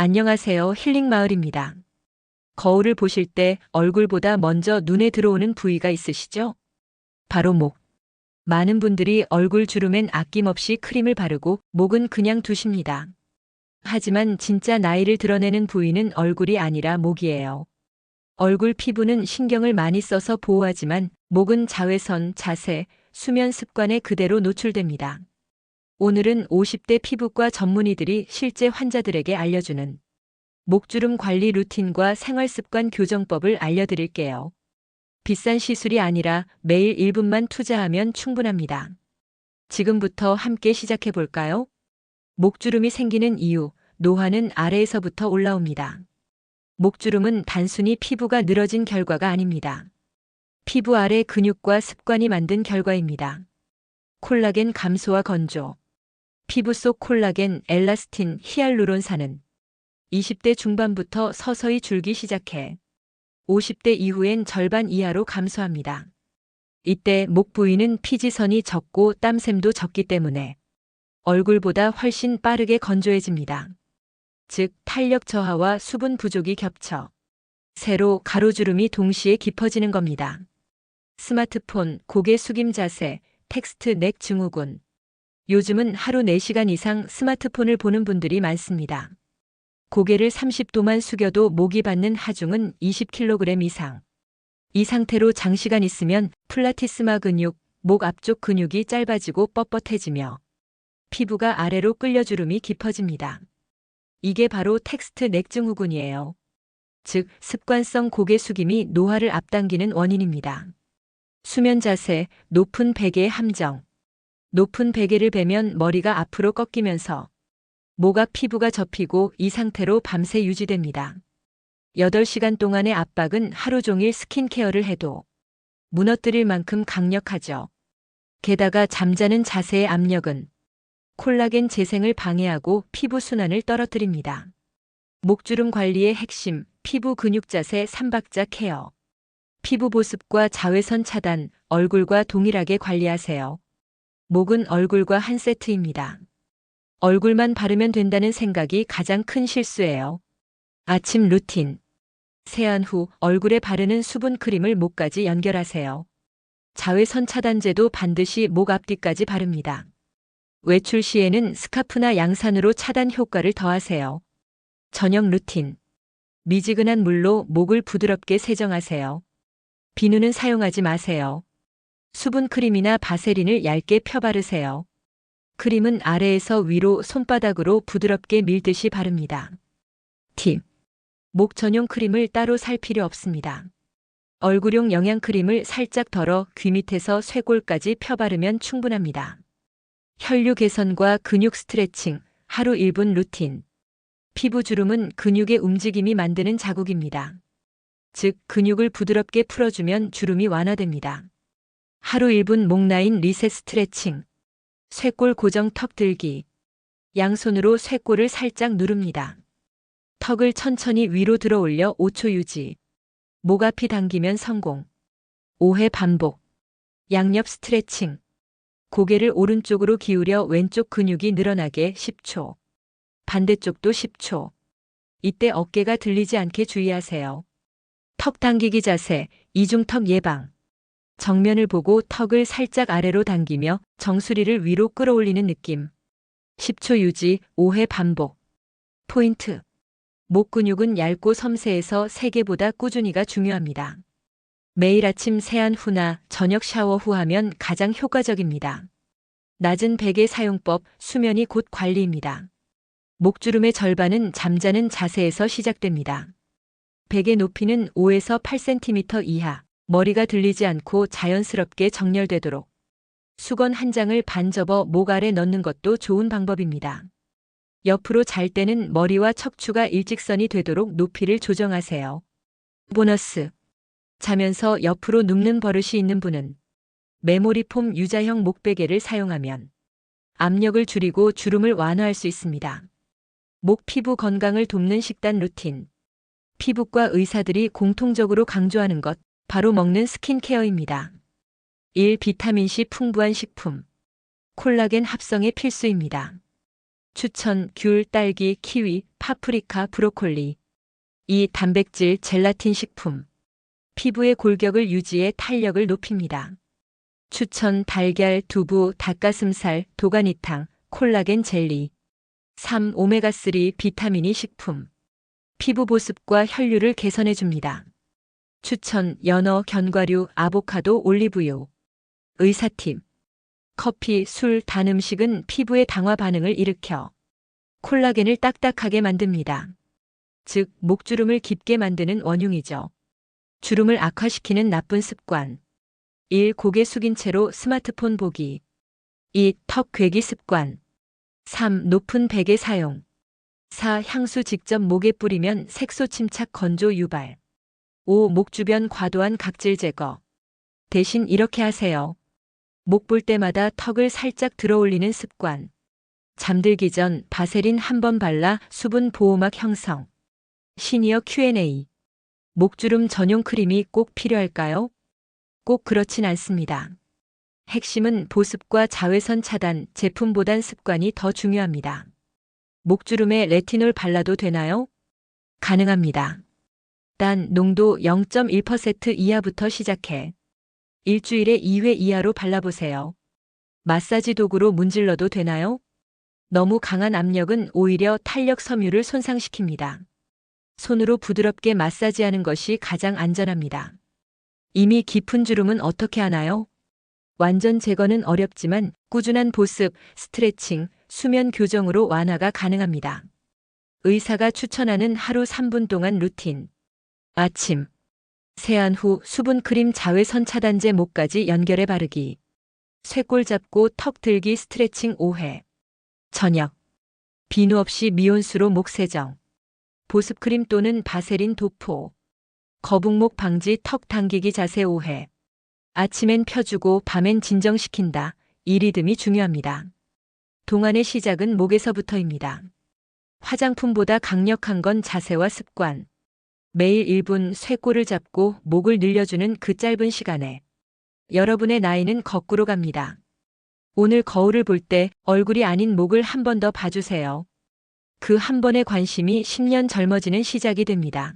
안녕하세요. 힐링 마을입니다. 거울을 보실 때 얼굴보다 먼저 눈에 들어오는 부위가 있으시죠? 바로 목. 많은 분들이 얼굴 주름엔 아낌없이 크림을 바르고 목은 그냥 두십니다. 하지만 진짜 나이를 드러내는 부위는 얼굴이 아니라 목이에요. 얼굴 피부는 신경을 많이 써서 보호하지만 목은 자외선, 자세, 수면 습관에 그대로 노출됩니다. 오늘은 50대 피부과 전문의들이 실제 환자들에게 알려주는 목주름 관리 루틴과 생활습관 교정법을 알려드릴게요. 비싼 시술이 아니라 매일 1분만 투자하면 충분합니다. 지금부터 함께 시작해 볼까요? 목주름이 생기는 이유, 노화는 아래에서부터 올라옵니다. 목주름은 단순히 피부가 늘어진 결과가 아닙니다. 피부 아래 근육과 습관이 만든 결과입니다. 콜라겐 감소와 건조. 피부 속 콜라겐, 엘라스틴, 히알루론산은 20대 중반부터 서서히 줄기 시작해 50대 이후엔 절반 이하로 감소합니다. 이때 목 부위는 피지선이 적고 땀샘도 적기 때문에 얼굴보다 훨씬 빠르게 건조해집니다. 즉, 탄력 저하와 수분 부족이 겹쳐 세로 가로주름이 동시에 깊어지는 겁니다. 스마트폰, 고개 숙임 자세, 텍스트 넥 증후군. 요즘은 하루 4시간 이상 스마트폰을 보는 분들이 많습니다. 고개를 30도만 숙여도 목이 받는 하중은 20kg 이상. 이 상태로 장시간 있으면 플라티스마 근육, 목 앞쪽 근육이 짧아지고 뻣뻣해지며 피부가 아래로 끌려 주름이 깊어집니다. 이게 바로 텍스트 넥 증 후군이에요. 즉, 습관성 고개 숙임이 노화를 앞당기는 원인입니다. 수면 자세, 높은 베개의 함정. 높은 베개를 베면 머리가 앞으로 꺾이면서 목앞 피부가 접히고 이 상태로 밤새 유지됩니다. 8시간 동안의 압박은 하루 종일 스킨케어를 해도 무너뜨릴 만큼 강력하죠. 게다가 잠자는 자세의 압력은 콜라겐 재생을 방해하고 피부 순환을 떨어뜨립니다. 목주름 관리의 핵심, 피부 근육 자세 3박자 케어. 피부 보습과 자외선 차단, 얼굴과 동일하게 관리하세요. 목은 얼굴과 한 세트입니다. 얼굴만 바르면 된다는 생각이 가장 큰 실수예요. 아침 루틴. 세안 후 얼굴에 바르는 수분 크림을 목까지 연결하세요. 자외선 차단제도 반드시 목 앞뒤까지 바릅니다. 외출 시에는 스카프나 양산으로 차단 효과를 더하세요. 저녁 루틴. 미지근한 물로 목을 부드럽게 세정하세요. 비누는 사용하지 마세요. 수분 크림이나 바세린을 얇게 펴 바르세요. 크림은 아래에서 위로 손바닥으로 부드럽게 밀듯이 바릅니다. 팁. 목 전용 크림을 따로 살 필요 없습니다. 얼굴용 영양 크림을 살짝 덜어 귀 밑에서 쇄골까지 펴 바르면 충분합니다. 혈류 개선과 근육 스트레칭, 하루 1분 루틴. 피부 주름은 근육의 움직임이 만드는 자국입니다. 즉, 근육을 부드럽게 풀어주면 주름이 완화됩니다. 하루 1분 목 라인 리셋 스트레칭. 쇄골 고정 턱 들기. 양손으로 쇄골을 살짝 누릅니다. 턱을 천천히 위로 들어 올려 5초 유지. 목 앞이 당기면 성공. 5회 반복. 양옆 스트레칭. 고개를 오른쪽으로 기울여 왼쪽 근육이 늘어나게 10초. 반대쪽도 10초. 이때 어깨가 들리지 않게 주의하세요. 턱 당기기 자세, 이중턱 예방. 정면을 보고 턱을 살짝 아래로 당기며 정수리를 위로 끌어올리는 느낌. 10초 유지, 5회 반복. 포인트. 목 근육은 얇고 섬세해서 세개보다 꾸준히가 중요합니다. 매일 아침 세안 후나 저녁 샤워 후 하면 가장 효과적입니다. 낮은 베개 사용법, 수면이 곧 관리입니다. 목주름의 절반은 잠자는 자세에서 시작됩니다. 베개 높이는 5에서 8cm 이하, 머리가 들리지 않고 자연스럽게 정렬되도록 수건 한 장을 반 접어 목 아래 넣는 것도 좋은 방법입니다. 옆으로 잘 때는 머리와 척추가 일직선이 되도록 높이를 조정하세요. 보너스. 자면서 옆으로 눕는 버릇이 있는 분은 메모리 폼 유자형 목베개를 사용하면 압력을 줄이고 주름을 완화할 수 있습니다. 목 피부 건강을 돕는 식단 루틴. 피부과 의사들이 공통적으로 강조하는 것, 바로 먹는 스킨케어입니다. 1. 비타민C 풍부한 식품. 콜라겐 합성에 필수입니다. 추천, 귤, 딸기, 키위, 파프리카, 브로콜리. 2. 단백질, 젤라틴 식품. 피부의 골격을 유지해 탄력을 높입니다. 추천 달걀, 두부, 닭가슴살, 도가니탕, 콜라겐 젤리. 3. 오메가3 비타민이 식품. 피부 보습과 혈류를 개선해 줍니다. 추천 연어, 견과류, 아보카도, 올리브유. 의사팁. 커피, 술, 단 음식은 피부의 당화 반응을 일으켜 콜라겐을 딱딱하게 만듭니다. 즉, 목주름을 깊게 만드는 원흉이죠. 주름을 악화시키는 나쁜 습관. 1. 고개 숙인 채로 스마트폰 보기. 2. 턱 괴기 습관. 3. 높은 베개 사용. 4. 향수 직접 목에 뿌리면 색소 침착 건조 유발. 5. 목 주변 과도한 각질 제거. 대신 이렇게 하세요. 목 볼 때마다 턱을 살짝 들어 올리는 습관. 잠들기 전 바세린 한 번 발라 수분 보호막 형성. 시니어 Q&A. 목주름 전용 크림이 꼭 필요할까요? 꼭 그렇진 않습니다. 핵심은 보습과 자외선 차단, 제품보단 습관이 더 중요합니다. 목주름에 레티놀 발라도 되나요? 가능합니다. 단 농도 0.1% 이하부터 시작해 일주일에 2회 이하로 발라보세요. 마사지 도구로 문질러도 되나요? 너무 강한 압력은 오히려 탄력 섬유를 손상시킵니다. 손으로 부드럽게 마사지하는 것이 가장 안전합니다. 이미 깊은 주름은 어떻게 하나요? 완전 제거는 어렵지만 꾸준한 보습, 스트레칭, 수면 교정으로 완화가 가능합니다. 의사가 추천하는 하루 3분 동안 루틴. 아침. 세안 후 수분 크림 자외선 차단제 목까지 연결해 바르기. 쇄골 잡고 턱 들기 스트레칭 5회. 저녁. 비누 없이 미온수로 목 세정. 보습 크림 또는 바세린 도포. 거북목 방지 턱 당기기 자세 5회. 아침엔 펴주고 밤엔 진정시킨다. 이 리듬이 중요합니다. 동안의 시작은 목에서부터입니다. 화장품보다 강력한 건 자세와 습관. 매일 1분 쇄골을 잡고 목을 늘려주는 그 짧은 시간에 여러분의 나이는 거꾸로 갑니다. 오늘 거울을 볼 때 얼굴이 아닌 목을 한 번 더 봐주세요. 그 한 번의 관심이 10년 젊어지는 시작이 됩니다.